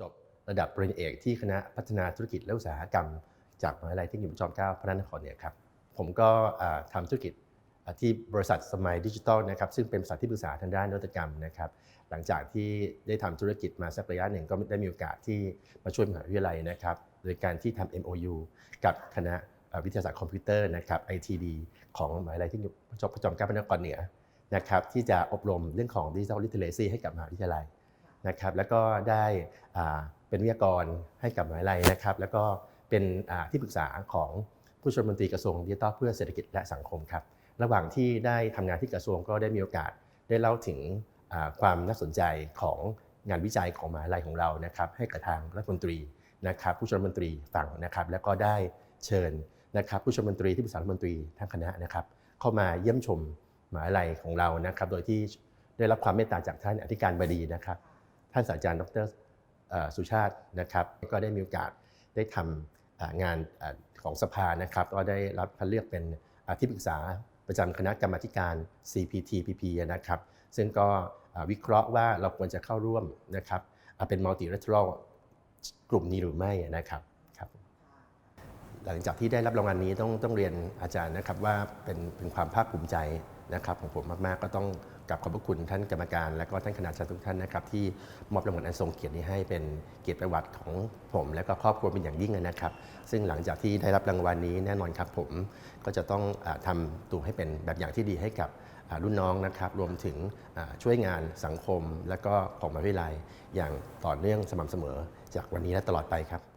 จบระดับปริญญาเอกที่คณะพัฒนาธุรกิจและอุตสาหกรรม จากมหาวิทยาลัยเทคนิคจอมเกล้าพระนครเนี่ยครับผมก็อ่าทำธุรกิจที่บริษัทสมัยดิจิทัลนะครับซึ่งเป็นบริษัทที่ปรึกษาทางด้านนวัตกรรมนะครับหลังจากที่ได้ทำธุรกิจมาสักระยะหนึ่งก็ได้มีโอกาสที่มาช่วยมหาวิทยาลัยนะครับโดยการที่ทำ MOU กับคณะวิทยาศาสตร์คอมพิวเตอร์นะครับ ITD ของมหาวิทยาลัยเทคนิคจอมเกล้าพระนครเหนือนะครับที่จะอบรมเรื่องของดิจิทัลลิเทเรซีให้กับมหาวิทยาลัย นะครับแล้วก็ได้เป็นวิทยากรให้กับมหาวิทยาลัยนะครับ แล้วก็เป็นที่ปรึกษาของผู้ช่วยมนตรีกระทรวงดิจิทัลเพื่อเศรษฐกิจและสังคมครับ ระหว่างที่ได้ทำงานที่กระทรวงก็ได้มีโอกาสได้เล่าถึงความน่าสนใจของงานวิจัยของมหาวิทยาลัยของเรานะครับ ให้กับทางรัฐมนตรีนะครับ ผู้ช่วยรัฐมนตรีฟังนะครับ แล้วก็ได้เชิญนะครับผู้ช่วยรัฐมนตรีที่ปรึกษารัฐมนตรีทั้งคณะนะครับ เข้ามาเยี่ยมชมมหาวิทยาลัยของเรานะครับ โดยที่ได้รับความเมตตาจากท่านอธิการบดีนะครับ ท่านศาสตราจารย์ ดรสุชาตินะครับ ก็ได้มีโอกาสได้ทำอ่างานของสภานะครับ ก็ได้รับคัดเลือกเป็นที่ปรึกษาประจำคณะกรรมาการ CPTPP นะครับ ซึ่งก็วิเคราะห์ว่าเราควรจะเข้าร่วมนะครับเป็น multilateral กลุ่มนี้หรือไม่นะครับครับ หลังจากที่ได้รับรางวัลนี้ต้องต้องเรียนอาจารย์นะครับว่าเป็นเป็นความภาคภูมิใจ นะครับของผมมากๆก็ต้องกราบขอบพระคุณท่านกรรมการ และก็ท่านคณะอาจารย์ทุกท่านนะครับที่มอบรางวัลอันทรงเกียรตินี้ให้เป็นเกียรติประวัติของผม และก็ครอบครัวเป็นอย่างยิ่งนะครับ ซึ่งหลังจากที่ได้รับรางวัลนี้แน่นอนครับผมก็จะต้องอาทำตัวให้เป็นแบบอย่างที่ดีให้กับรุ่นน้องนะครับรวมถึงช่วยงานสังคม และก็ของมหาวิทยาลัยอย่างต่อเนื่องสม่ำเสมอ จากวันนี้และตลอดไปครับ